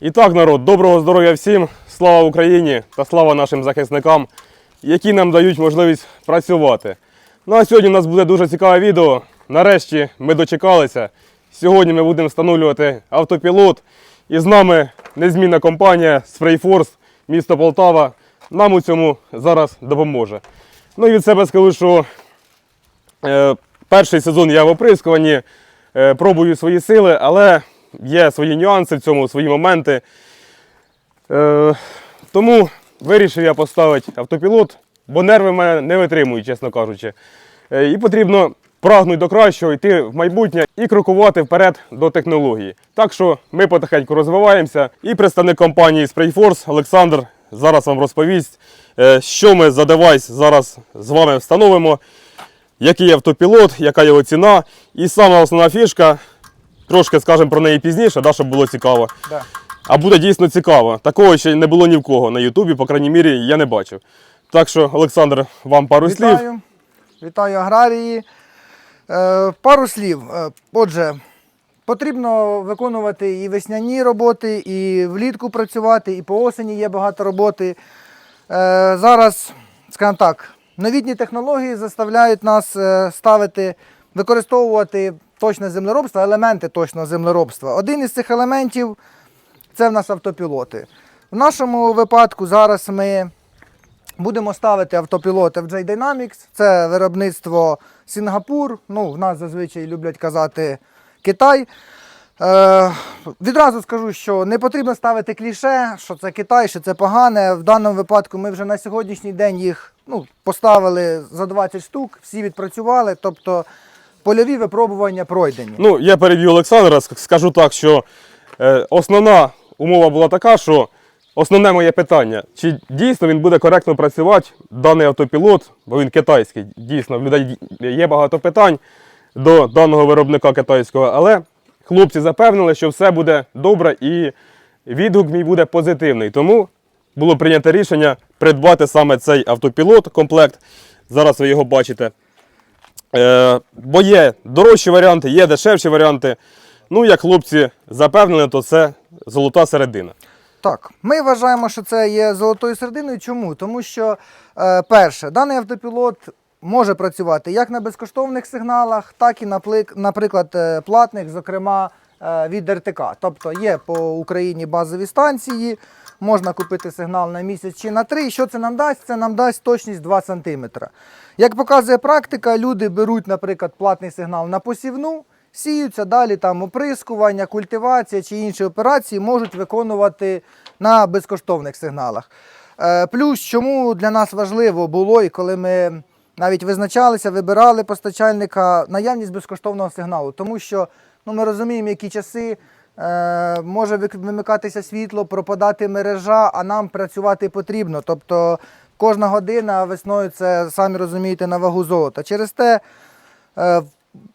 І так, народ, доброго здоров'я всім, слава Україні та слава нашим захисникам, які нам дають можливість працювати. Ну а сьогодні у нас буде дуже цікаве відео. Нарешті ми дочекалися. Сьогодні ми будемо встановлювати автопілот. І з нами незмінна компанія Sprayforce, місто Полтава. Нам у цьому зараз допоможе. Ну і від себе скажу, що Е, Перший сезон я в оприскуванні, е, пробую свої сили, але є свої нюанси в цьому, свої моменти. Е, Тому вирішив я поставити автопілот, бо нерви мене не витримують, чесно кажучи. Е, І потрібно прагнути до кращого, йти в майбутнє і крокувати вперед до технології. Так що ми потихеньку розвиваємося. І представник компанії Sprayforce Олександр зараз вам розповість, е, що ми за девайс зараз з вами встановимо який автопілот, яка його ціна. І сама основна фішка, трошки скажемо про неї пізніше, да, щоб було цікаво. Да. А буде дійсно цікаво. Такого ще не було ні в кого на Ютубі, по крайній мірі, я не бачив. Так що, Олександр, вам пару слів. Вітаю, вітаю аграрії. Е, пару слів. Е, Отже, потрібно виконувати і весняні роботи, і влітку працювати, і по осені є багато роботи. Е, зараз, скажімо так, новітні технології заставляють нас е, ставити, використовувати точне землеробство, елементи точного землеробства. Один із цих елементів це в нас автопілоти. В нашому випадку зараз ми Будемо ставити автопілоти в J Dynamics. Це виробництво Сінгапур. Ну, в нас зазвичай люблять казати Китай. Е, відразу скажу, що не потрібно ставити кліше, що це Китай, що це погане. В даному випадку ми вже на сьогоднішній день їх ну, поставили за 20 штук, всі відпрацювали, тобто польові випробування пройдені. Ну, я переб'ю Олександра, скажу так, що е, основна умова була така, що основне моє питання, чи дійсно він буде коректно працювати, даний автопілот, бо він китайський. Дійсно, в людей є багато питань до даного виробника китайського, але хлопці запевнили, що все буде добре і відгук мій буде позитивний. Тому було прийнято рішення придбати саме цей автопілот комплект. Зараз ви його бачите. Е, бо є дорожчі варіанти, є дешевші варіанти. Ну, як хлопці запевнені, то це золота середина. Так, ми вважаємо, що це є золотою серединою. Чому? Тому що, е, перше, даний автопілот може працювати як на безкоштовних сигналах, так і, напли- наприклад, е, платних, зокрема від РТК. Тобто є по Україні базові станції, можна купити сигнал на місяць чи на три. Що це нам дасть? Це нам дасть точність 2 см. Як показує практика, люди беруть, наприклад, платний сигнал на посівну. Сіються далі там оприскування, культивація чи інші операції можуть виконувати на безкоштовних сигналах. Е, плюс, чому для нас важливо було, і коли ми навіть визначалися, вибирали постачальника наявність безкоштовного сигналу, тому що ну, ми розуміємо, які часи е, може вимикатися світло, пропадати мережа, а нам працювати потрібно. Тобто кожна година весною це самі розумієте на вагу золота. Через те. Е,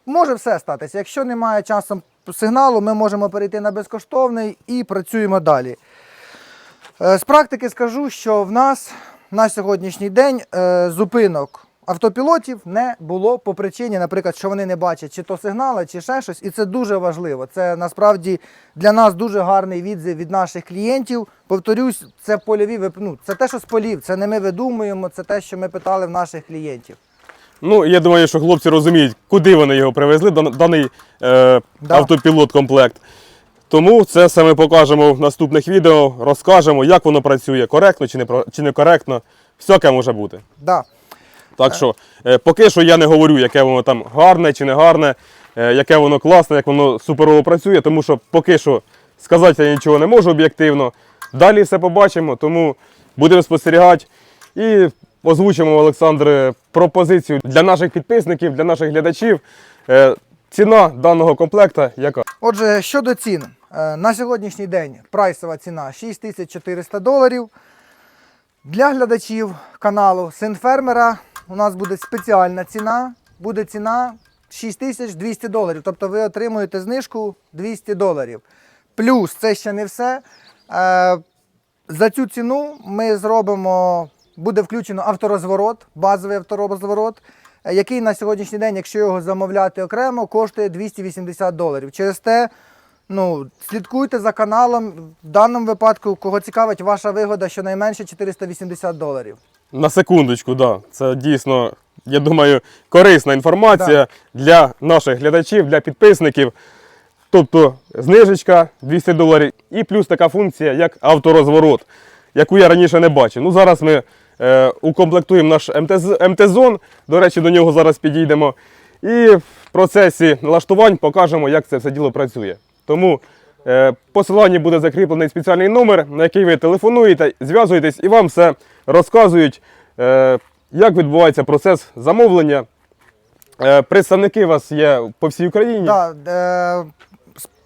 Може все статися. Якщо немає часу сигналу, ми можемо перейти на безкоштовний і працюємо далі. Е, З практики скажу, що в нас на сьогоднішній день е, зупинок автопілотів не було по причині, наприклад, що вони не бачать чи то сигнали, чи ще щось. І це дуже важливо. Це насправді для нас дуже гарний відзив від наших клієнтів. Повторюсь, це польові ну, це те, що з полів, це не ми видумуємо, це те, що ми питали в наших клієнтів. Ну, я думаю, що хлопці розуміють, куди вони його привезли, дан- даний е, Да. автопілот комплект. Тому це все ми покажемо в наступних відео, розкажемо, як воно працює, коректно чи не, чи не коректно. Всяке може бути. Да. Так що, е, поки що я не говорю, яке воно там гарне чи не гарне, е, яке воно класне, як воно суперово працює, тому що поки що сказати я нічого не можу об'єктивно. Далі все побачимо, тому будемо спостерігати і озвучимо, Олександр, пропозицію для наших підписників, для наших глядачів. Е, Ціна даного комплекта яка? Отже, щодо цін, на сьогоднішній день прайсова ціна 6400 доларів. Для глядачів каналу Син фермера у нас буде спеціальна ціна. Буде ціна 6200 доларів. Тобто ви отримуєте знижку 200 доларів. Плюс це ще не все. Е, За цю ціну ми зробимо, буде включено авторозворот, базовий авторозворот, е, який на сьогоднішній день, якщо його замовляти окремо, коштує 280 доларів. Через те Ну, слідкуйте за каналом. В даному випадку, кого цікавить ваша вигода, щонайменше 480 доларів. На секундочку, да. Це дійсно, я думаю, корисна інформація для наших глядачів, для підписників. Тобто знижечка 200 доларів і плюс така функція, як авторозворот, яку я раніше не бачив. Ну, зараз ми е, укомплектуємо наш МТЗ, МТ-зон, до речі, до нього зараз підійдемо. І в процесі налаштувань покажемо, як це все діло працює. Тому е, посиланні буде закріплений спеціальний номер, на який ви телефонуєте, зв'язуєтесь і вам все розказують, е, як відбувається процес замовлення. Е, представники у вас є по всій Україні. Да, е,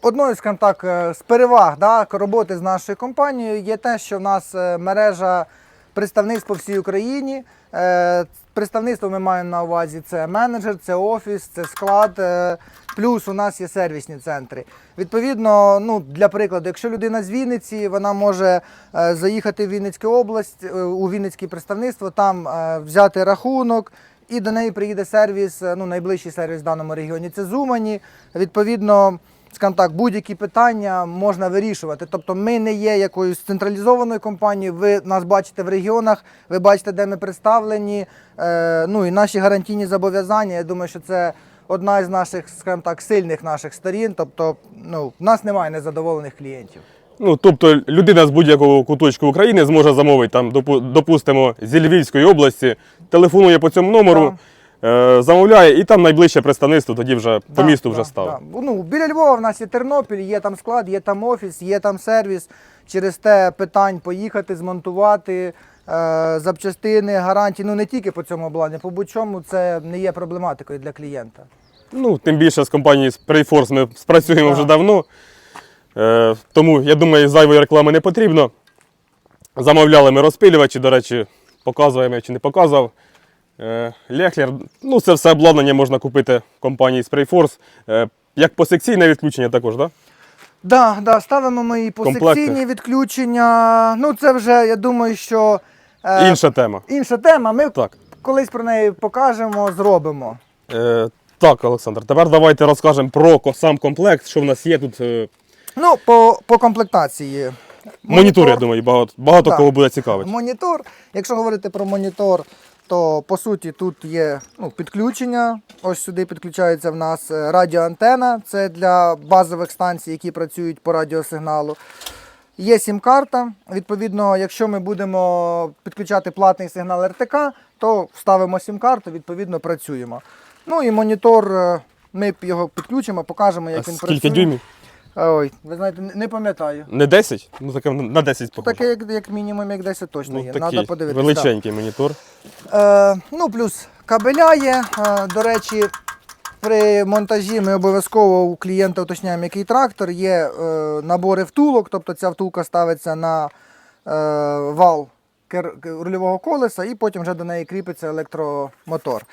одною скажімо так, з переваг да, роботи з нашою компанією є те, що в нас мережа представництв по всій Україні. Представництво ми маємо на увазі це менеджер, це офіс, це склад. е, Плюс у нас є сервісні центри. Відповідно, ну для прикладу, якщо людина з Вінниці, вона може е, заїхати в Вінницьку область е, у Вінницьке представництво, там взяти рахунок, і до неї приїде сервіс, ну найближчий сервіс в даному регіоні це Зумані. Відповідно, скажімо так, будь-які питання можна вирішувати. Тобто ми не є якоюсь централізованою компанією. Ви нас бачите в регіонах, ви бачите, де ми представлені. Е, ну і наші гарантійні зобов'язання. Я думаю, що це одна із наших, скажімо так, сильних наших сторін. Тобто, ну, в нас немає незадоволених клієнтів. Ну, тобто людина з будь-якого куточку України зможе замовити там, допустимо, зі Львівської області, телефонує по цьому номеру, е, замовляє, і там найближче представництво тоді вже по Да, місту да, вже став. да. Ну, біля Львова в нас є Тернопіль, є там склад, є там офіс, є там сервіс. Через те питань поїхати, змонтувати е, запчастини, гарантії. Ну не тільки по цьому обладнанню, по будь-чому це не є проблематикою для клієнта. Ну, тим більше з компанією Sprayforce ми спрацюємо Да. вже давно. Е, тому я думаю, зайвої реклами не потрібно. Замовляли ми розпилювачі, до речі, показуємо чи не показував. Е, Лехлер, ну це все обладнання можна купити компанії Sprayforce. Е, як посекційне відключення також, так? Да, да, ставимо ми і Комплекти. посекційні відключення. Ну це вже, я думаю, що е, Інша тема. інша тема. Ми Так. колись про неї покажемо, зробимо. Е, так, Олександр, тепер давайте розкажемо про сам комплект, що в нас є тут. е, Ну, по, по комплектації. монітор, я думаю, багато, багато Да. кого буде цікавити. Монітор. Якщо говорити про монітор, то по суті тут є ну, підключення. Ось сюди підключається в нас е, радіоантена. Це для базових станцій, які працюють по радіосигналу. Є сім-карта. Відповідно, якщо ми будемо підключати платний сигнал РТК, то вставимо сім-карту, відповідно працюємо. Ну і монітор, е, ми його підключимо, покажемо, як А він скільки працює. дюймів? Ой, ви знаєте, не- не пам'ятаю. Не 10? Ну таке на 10 похоже. Таке, як, як мінімум, як 10 точно ну, є. такий Треба подивитися. величенький монітор. Е, ну, плюс кабеля є. Е, до речі, при монтажі ми обов'язково у клієнта уточняємо, який трактор. Є е, набори втулок, тобто ця втулка ставиться на е, вал кер- рульового колеса і потім вже до неї кріпиться електромотор.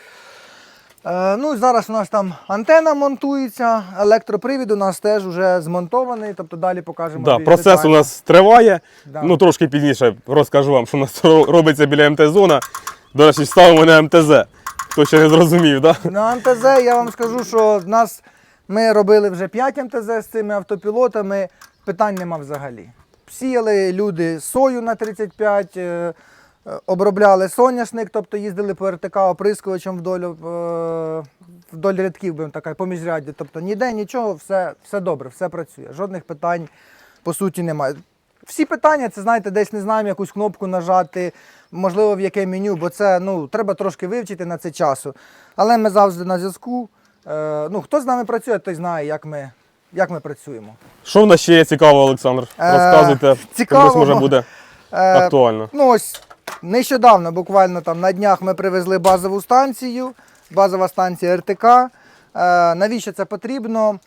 Е, ну, зараз у нас там антена монтується, електропривід у нас теж вже змонтований, тобто далі покажемо. Да, процес детально. у нас триває. Да. Ну трошки пізніше розкажу вам, що у нас ро- робиться біля МТ-зона. До речі, ставимо на МТЗ. Хто ще не зрозумів, да? На МТЗ я вам скажу, що в нас ми робили вже 5 МТЗ з цими автопілотами, питань нема взагалі. Сіяли люди сою на 35, е, е, обробляли соняшник, тобто їздили по РТК оприскувачем вдоль, е, вдоль рядків, будемо така, по міжрядді. Тобто ніде нічого, все, все добре, все працює. Жодних питань по суті немає. Всі питання, це знаєте, десь не знаємо якусь кнопку нажати, можливо, в яке меню, бо це ну, треба трошки вивчити на це часу. Але ми завжди на зв'язку. Е, ну, хто з нами працює, той знає, як ми, як ми працюємо. Що в нас ще є цікаво, Олександр? Е, Розказуйте. Комусь може буде Е, актуально. Ну ось нещодавно, буквально там на днях ми привезли базову станцію, базова станція РТК. Е, навіщо це потрібно?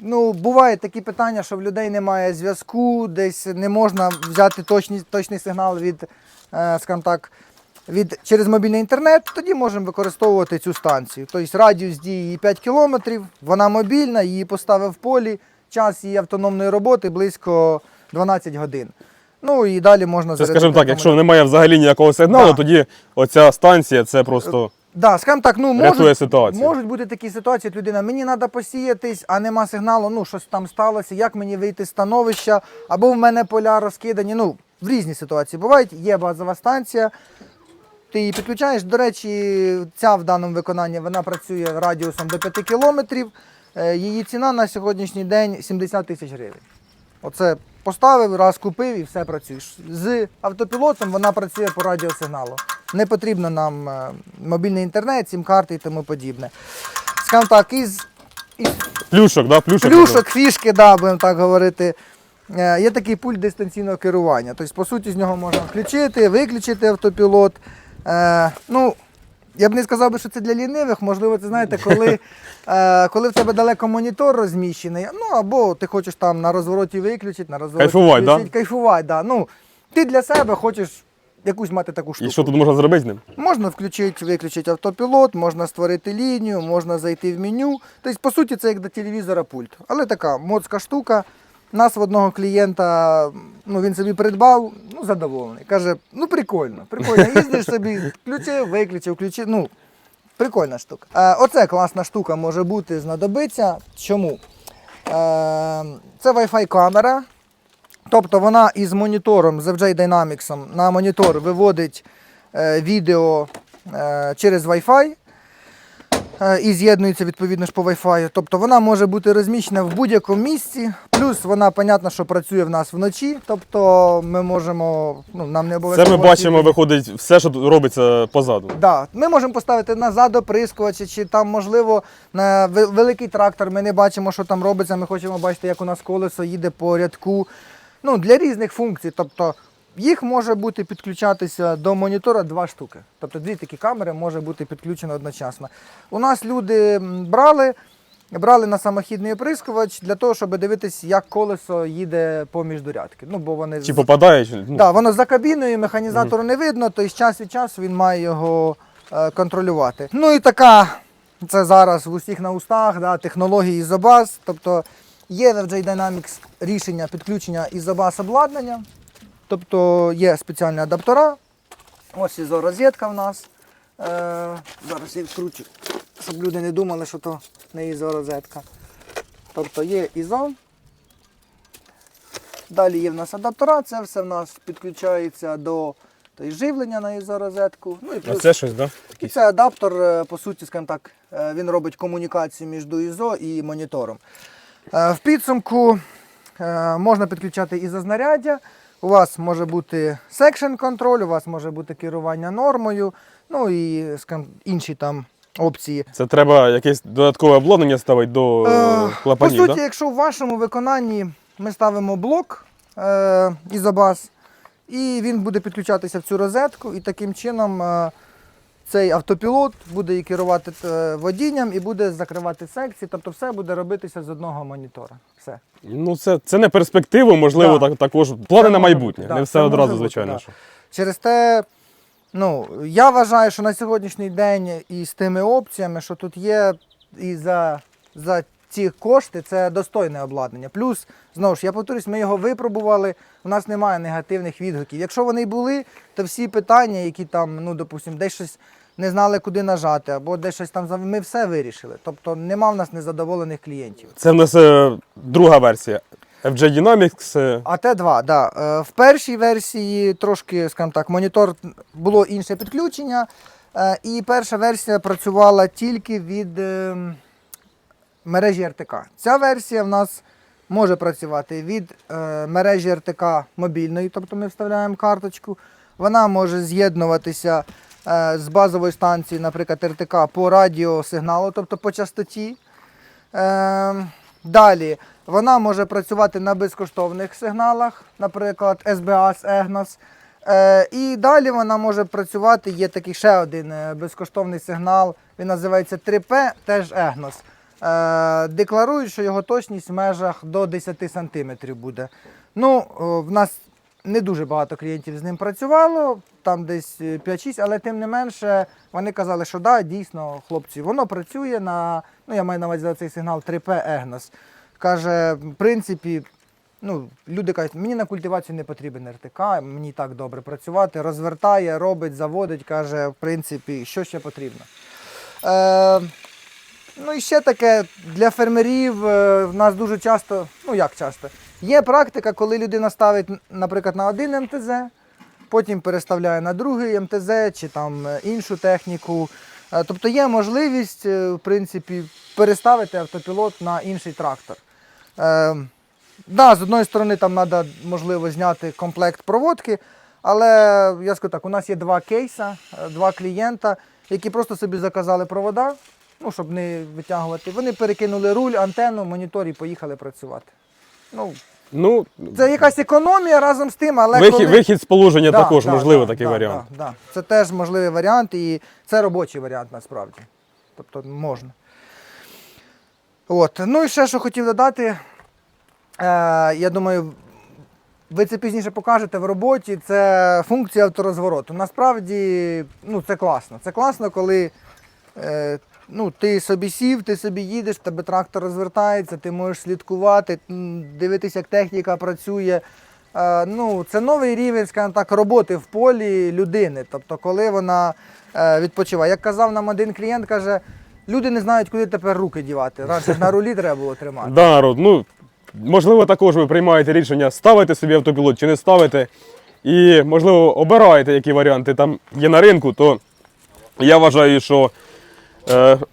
Ну, бувають такі питання, що в людей немає зв'язку, десь не можна взяти точний, точний сигнал від, е, скажімо так, від, через мобільний інтернет, тоді можемо використовувати цю станцію. Тобто радіус дії її 5 кілометрів, вона мобільна, її поставив в полі, час її автономної роботи близько 12 годин. Ну і далі можна Це, скажімо так, якщо немає взагалі ніякого сигналу, Да. тоді оця станція це просто Да, скажімо так, ну можуть, можуть бути такі ситуації, от людина, мені треба посіятись, а нема сигналу, ну щось там сталося, як мені вийти з становища, або в мене поля розкидані. Ну, в різні ситуації бувають. Є базова станція, ти її підключаєш. До речі, ця в даному виконанні вона працює радіусом до 5 кілометрів. Е, Її ціна на сьогоднішній день 70 тисяч гривень. Оце поставив, раз купив і все працюєш. З автопілотом вона працює по радіосигналу. Не потрібно нам е, мобільний інтернет, сім-карти і тому подібне. Скажімо так, із, із Плюшок, да? Плюшок. плюшок, фішки, да, будемо так говорити. е, Є такий пульт дистанційного керування. Тобто, по суті, з нього можна включити, виключити автопілот. Е, ну, я б не сказав би, що це для лінивих. Можливо, це знаєте, коли, е, коли в тебе далеко монітор розміщений, ну або ти хочеш там на розвороті виключити, на розвороті Кайфувати, да? включити, кайфувати, да? Ну, ти для себе хочеш якусь мати таку штуку. І що тут можна зробити з ним? Можна включити, виключити автопілот, можна створити лінію, можна зайти в меню. Тобто, по суті, це як до телевізора пульт. Але така моцка штука. Нас в одного клієнта, ну він собі придбав, ну задоволений. Каже, ну прикольно, прикольно. Їздиш собі, включив, виключив, включив. Ну, прикольна штука. Е, оце класна штука може бути, знадобиться. Чому? Е, це Wi-Fi камера. Тобто вона із монітором з FJ Dynamics на монітор виводить е, відео е, через Wi-Fi і з'єднується відповідно ж по Wi-Fi. Тобто вона може бути розміщена в будь-якому місці. Плюс вона, понятно, що працює в нас вночі. Тобто ми можемо, ну нам не Це обов'язково. ми бачимо, виходить, все, що робиться позаду. Да, ми можемо поставити назад оприскувачі, чи там, можливо, на ве- великий трактор ми не бачимо, що там робиться. Ми хочемо бачити, як у нас колесо їде по рядку. Ну, для різних функцій. Тобто їх може бути підключатися до монітора два штуки. Тобто дві такі камери може бути підключено одночасно. У нас люди брали. Брали на самохідний оприскувач для того, щоб дивитись, як колесо їде по міждурядки. Ну, бо вони Чи попадає, чи ну, так, воно за кабіною, механізатору не видно, то з час від часу він має його е, контролювати. Ну і така, це зараз в усіх на устах, да, технології Isobus. Тобто є в FJ Dynamics рішення підключення Isobus обладнання. Тобто є спеціальні адаптера. Ось ізо розетка в нас. Е, зараз я відкручу, щоб люди не думали, що то не ізо розетка. Тобто є ізо. Далі є в нас адаптера, це все в нас підключається до тобто, живлення на ізорозетку. Ну і а це щось, да? і це адаптер, е, по суті, скажімо так, е, він робить комунікацію між ІЗО і монітором. Е, В підсумку можна підключати ізознаряддя. У вас може бути секшн контроль, у вас може бути керування нормою, ну і скажімо, інші там опції. Це треба якесь додаткове обладнання ставити до Е, клапанів, По суті, да? якщо в вашому виконанні ми ставимо блок е, ізобас, і він буде підключатися в цю розетку, і таким чином е, цей автопілот буде і керувати е, водінням і буде закривати секції, тобто все буде робитися з одного монітора. Все. Ну, це, це не перспективу, можливо, Да. так, також плани Це на майбутнє. да, не все одразу, бути, звичайно. да. що. Через те, ну, я вважаю, що на сьогоднішній день і з тими опціями, що тут є, і за, за ці кошти це достойне обладнання. Плюс, знову ж, я повторюсь, ми його випробували, у нас немає негативних відгуків. Якщо вони й були, то всі питання, які там, ну, допустимо, десь щось не знали, куди нажати, або десь щось там, ми все вирішили. Тобто нема в нас незадоволених клієнтів. Це в нас е, друга версія. FJ Dynamics. е, А Т2, да. Е, В першій версії трошки, скажімо так, монітор було інше підключення. е, І перша версія працювала тільки від е, мережі РТК. Ця версія в нас може працювати від е, мережі РТК мобільної, тобто ми вставляємо карточку. Вона може з'єднуватися е, з базової станції, наприклад, РТК по радіосигналу, тобто по частоті. Е, далі вона може працювати на безкоштовних сигналах, наприклад, SBAS, EGNOS. Е, і далі вона може працювати, є такий ще один е, безкоштовний сигнал, він називається 3P, теж EGNOS. Е, декларують, що його точність в межах до 10 см буде. Ну, в нас не дуже багато клієнтів з ним працювало, там десь е, 5-6, але тим не менше вони казали, що да, дійсно, хлопці, воно працює на, ну я маю на увазі цей сигнал 3P EGNOS. Каже, в принципі, Ну, люди кажуть, мені на культивацію не потрібен РТК, мені так добре працювати, розвертає, робить, заводить, каже, в принципі, що ще потрібно. Е, ну і ще таке, для фермерів е, в нас дуже часто, ну як часто, є практика, коли людина ставить, наприклад, на один МТЗ, потім переставляє на другий МТЗ чи там е, іншу техніку. Е, Тобто є можливість, в принципі, переставити автопілот на інший трактор. Е, да, з одної сторони, там треба, можливо, зняти комплект проводки, але я скажу так, у нас є два кейса, е, два клієнта, які просто собі заказали провода, ну, щоб не витягувати. Вони перекинули руль, антенну, монітор і поїхали працювати. Ну, Ну, це якась економія разом з тим, але вихід, коли... вихід з положення Да, також да, можливий да, такий да, варіант. Да, да. Це теж можливий варіант, і це робочий варіант насправді. Тобто можна. От. Ну і ще, що хотів додати, е, я думаю, ви це пізніше покажете в роботі, це функція авторозвороту. Насправді, ну, це класно. Це класно, коли е, ну, ти собі сів, ти собі їдеш, тебе трактор розвертається, ти можеш слідкувати, дивитися, як техніка працює. Е, ну, це новий рівень, скажімо так, роботи в полі людини. Тобто, коли вона е, відпочиває. Як казав нам один клієнт, каже, люди не знають, куди тепер руки дівати. Раніше на рулі треба було тримати. Да, ну, можливо, також ви приймаєте рішення, ставити собі автопілот чи не ставити. І, можливо, обираєте, які варіанти там є на ринку, то я вважаю, що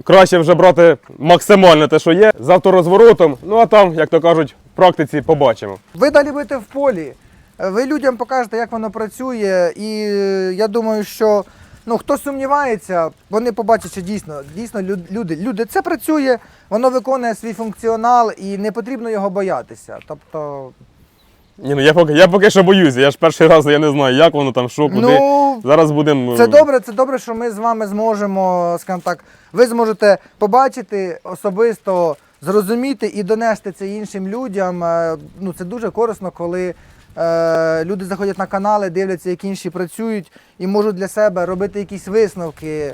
краще вже брати максимально те, що є, з авторозворотом. Ну а там, як то кажуть, в практиці побачимо. Ви далі будете в полі, е, ви людям покажете, як воно працює, і е, я думаю, що ну, хто сумнівається, вони побачать, що дійсно, дійсно люди, люди, це працює, воно виконує свій функціонал і не потрібно його боятися. Тобто, Ні, ну я поки, я поки що боюся, я ж перший раз я не знаю, як воно там, що, куди. ну, Зараз будемо. Це добре, це добре, що ми з вами зможемо, скажімо так, ви зможете побачити особисто, зрозуміти і донести це іншим людям. Е, Ну, це дуже корисно, коли е, люди заходять на канали, дивляться, як інші працюють, і можуть для себе робити якісь висновки,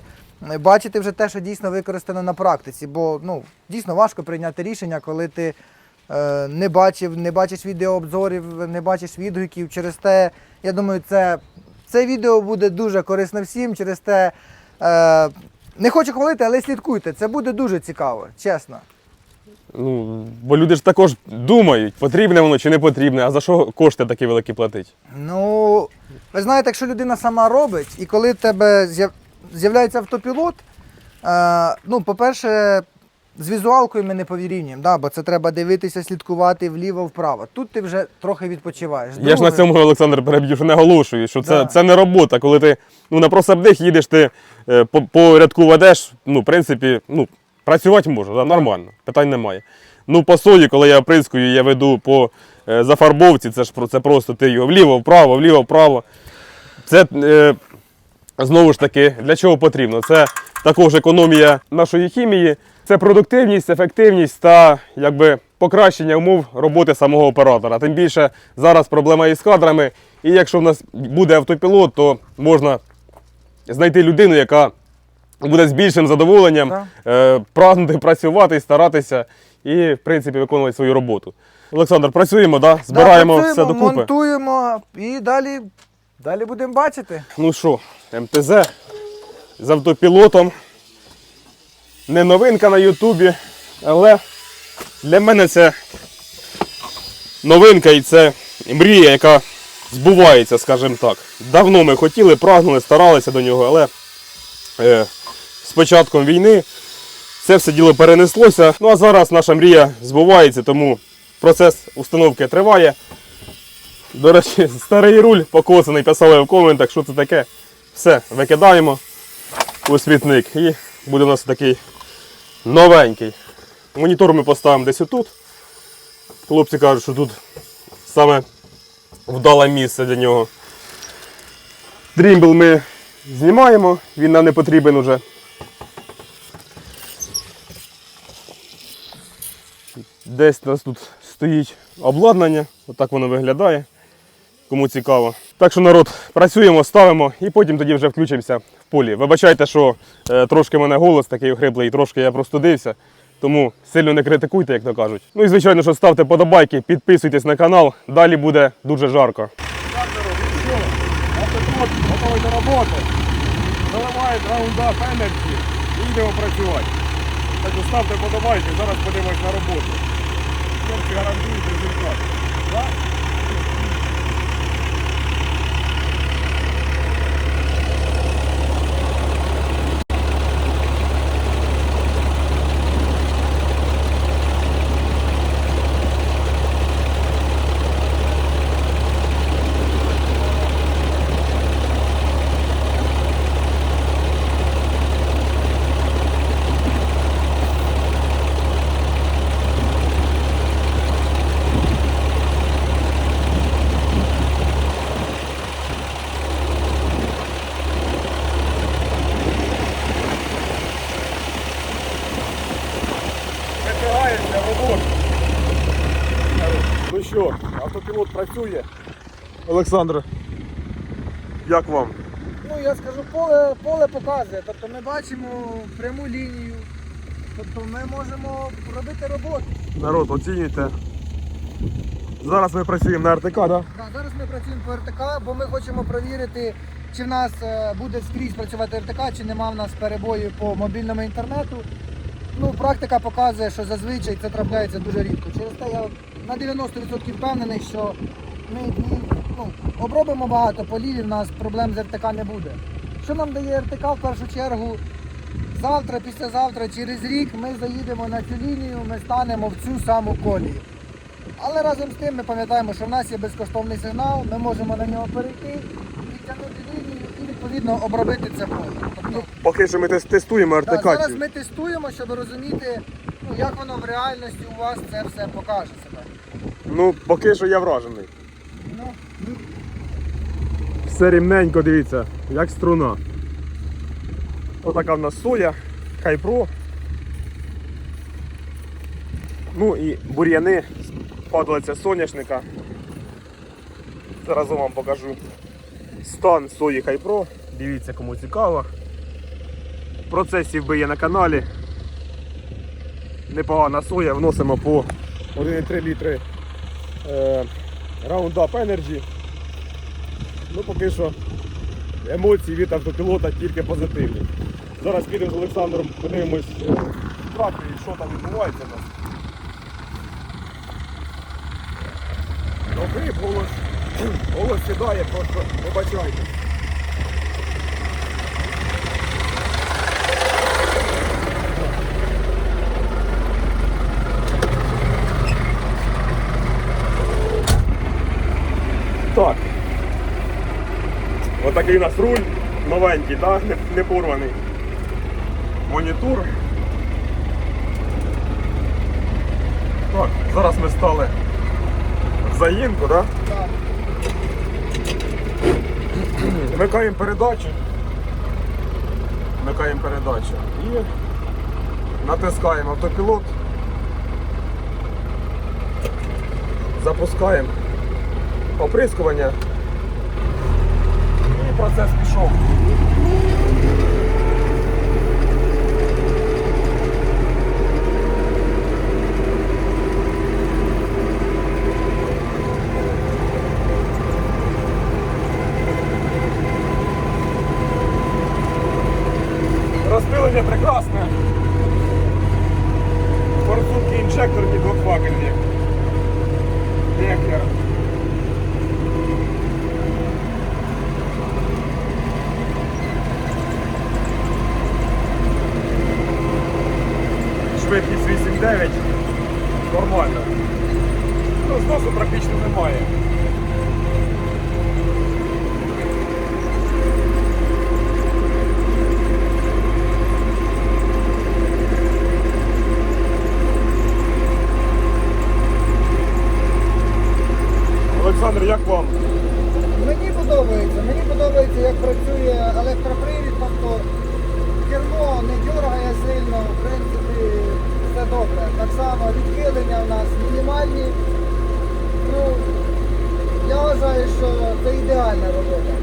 е, бачити вже те, що дійсно використано на практиці. Бо ну, дійсно важко прийняти рішення, коли ти не бачив, не бачиш відеообзорів, не бачиш відгуків. Через те, я думаю, це, це відео буде дуже корисно всім. Через те е, не хочу хвалити, але слідкуйте. Це буде дуже цікаво, чесно. Ну, бо люди ж також думають, потрібне воно чи не потрібне, а за що кошти такі великі платить. Ну, ви знаєте, якщо людина сама робить, і коли в тебе з'являється автопілот, е, ну, по-перше, з візуалкою ми не повірівнюємо, да, бо це треба дивитися, слідкувати вліво-вправо. Тут ти вже трохи відпочиваєш. Я ж на цьому, Олександр, переб'ю, що наголошую, що це, Да. це не робота. Коли ти ну, на просадних їдеш, ти е, по, по рядку ведеш, ну, в принципі, ну, працювати можу, да, нормально, питань немає. Ну, по сої, коли я оприскую, я веду по е, зафарбовці, це ж це просто ти його вліво, вправо, вліво, вправо. Це е, знову ж таки, для чого потрібно? Це також економія нашої хімії, це продуктивність, ефективність та якби, покращення умов роботи самого оператора. Тим більше зараз проблема із кадрами. І якщо в нас буде автопілот, то можна знайти людину, яка буде з більшим задоволенням е, прагнути працювати, старатися і, в принципі, виконувати свою роботу. Олександр, працюємо, да? збираємо да, все працюємо, докупи. монтуємо і далі, далі будемо бачити. Ну що, МТЗ з автопілотом. Не новинка на Ютубі, але для мене це новинка і це мрія, яка збувається, скажімо так. Давно ми хотіли, прагнули, старалися до нього, але е, з початком війни це все діло перенеслося. Ну а зараз наша мрія збувається, тому процес установки триває. До речі, старий руль покоцаний, писали в коментах, що це таке. Все, викидаємо у смітник і буде у нас такий новенький. Монітор ми поставимо десь отут. Хлопці кажуть, що тут саме вдале місце для нього. Дрімбл ми знімаємо, він нам не потрібен уже. Десь у нас тут стоїть обладнання, отак воно виглядає. Кому цікаво. Так що народ, працюємо, ставимо і потім тоді вже включимося в полі. Вибачайте, що е, трошки в мене голос такий охриплий, трошки я простудився. Тому сильно не критикуйте, як то кажуть. Ну і звичайно, що ставте подобайки, підписуйтесь на канал. Далі буде дуже жарко. Так, народ, ну що, автопілот готовий до роботи. Заливають раундап Energy і йдемо працювати. Так що ставте подобайки, зараз подивимось на роботу. Гарантують результат. Так? Олександр, як вам? Ну я скажу, поле, поле показує. Тобто ми бачимо пряму лінію. Тобто ми можемо робити роботу. Народ, оцінюйте. Зараз ми працюємо на РТК, так? Да? Да, зараз ми працюємо по РТК, бо ми хочемо перевірити, чи в нас е, буде скрізь працювати РТК, чи нема в нас перебоїв по мобільному інтернету. Ну, практика показує, що зазвичай це трапляється дуже рідко. Через те я на 90% впевнений, що ми ну, обробимо багато полів, і в нас проблем з РТК не буде. Що нам дає РТК в першу чергу? Завтра, післязавтра, через рік ми заїдемо на цю лінію, ми станемо в цю саму колію. Але разом з тим ми пам'ятаємо, що в нас є безкоштовний сигнал, ми можемо на нього перейти, підтягнути лінію і відповідно обробити це поле. Тобто, Поки що ми тес- тестуємо да, РТК. зараз ми тестуємо, щоб розуміти, ну, як воно в реальності у вас це все покаже себе. Ну, поки що я вражений. Все рівненько, дивіться, як струна. Отака в нас соя, хайпро. Ну і бур'яни, падалиця соняшника. Зараз вам покажу стан сої хайпро. Дивіться, кому цікаво. Процесів би є на каналі. Непогана соя, вносимо по 1,3 літри е, Roundup Energy. Ну, поки що емоції від автопілота тільки позитивні. Зараз підемо з Олександром, подивимось е, і що там відбувається у нас. Добрий голос. Голос сідає, просто вибачайте. Так. Отакий у нас руль новенький, да? не, не порваний. Монітор. Так, зараз ми стали в заїнку, да? так. Вмикаємо передачу. Вмикаємо передачу. І натискаємо автопілот. Запускаємо оприскування. Процес пішов. Розпилення прекрасне. Добре. Так само відхилення в нас мінімальні. Ну, я вважаю, що це ідеальна робота.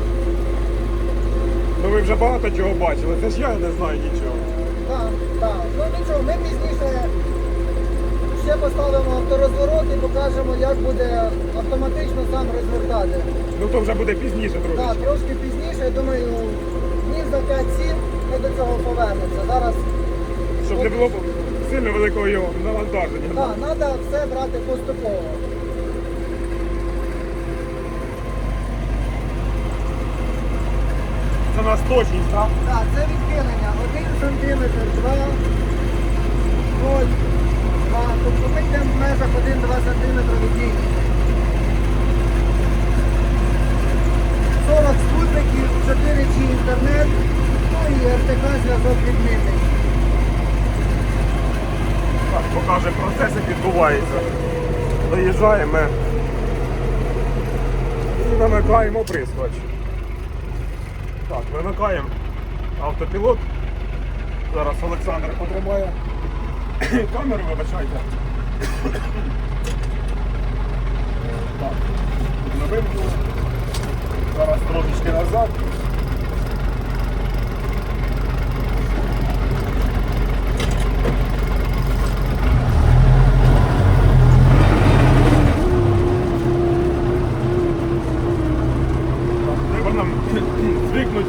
Ну ви вже багато чого бачили, це ж я не знаю нічого. Так, так. Ну нічого, ми пізніше ще поставимо авторозворот і покажемо, як буде автоматично сам розвертати. Ну то вже буде пізніше трохи. Так, трошки пізніше, я думаю, днів за 5-7 ми до цього повернемося. Зараз Щоб не було сильно великого його навантаження. так, треба все брати поступово. Це у нас точність, так? Так, це відхилення 1 см, 2, 0, 2. Тобто ми йдемо в межах 1-2 см від 40 спутників, 4G інтернет, ну і РТК зв'язок відмінний. Покаже процес, як відбувається. Доїжджаємо і вимикаємо прискоч. Так, вимикаємо автопілот. Зараз Олександр потримає камеру, вибачайте. Так. Зараз трошечки назад. Треба нам звикнути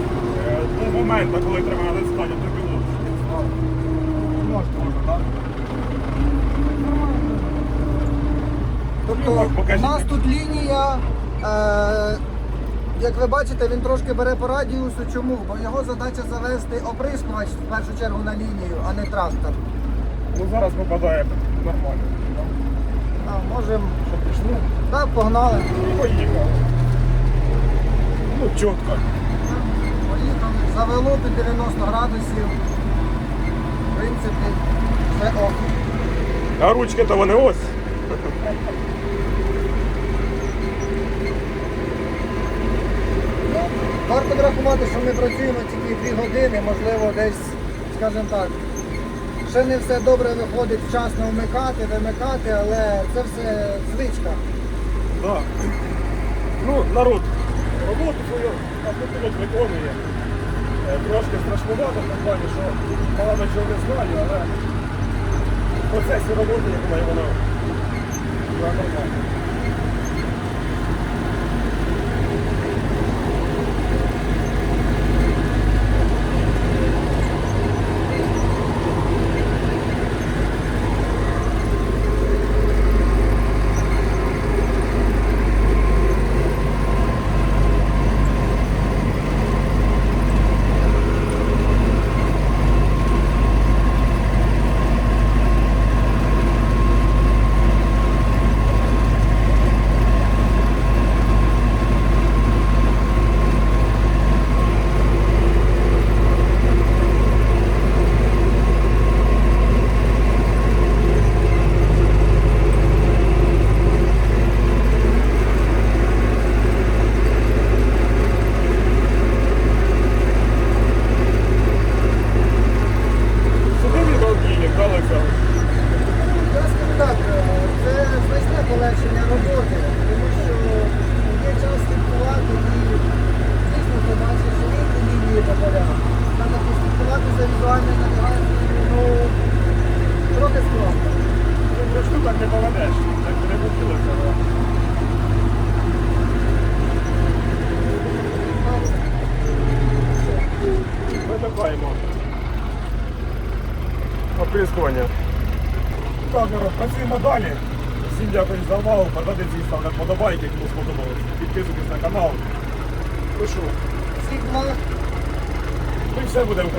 е, до моменту, коли треба натискати автопілот. Можна. Можна, так? Тобто у нас тут лінія, е, як ви бачите, він трошки бере по радіусу. Чому? Бо його задача завести оприскувач в першу чергу на лінію, а не трактор. Ну зараз попадає нормально. А, можемо. Що пішло? Так, погнали. І поїхали. Ну, чітко. Поїхали. Завело під 90 градусів. В принципі, все ок. А ручки то вони ось. Ну, варто врахувати, що ми працюємо тільки 2 години, можливо, десь, скажімо так, ще не все добре виходить вчасно вмикати, вимикати, але це все звичка. Да. Ну, народ, роботу свою автопілот виконує. Е, Трошки страшнувато в плані, що багато чого не знаю, але в процесі роботи, я думаю, воно воно все буде Україна.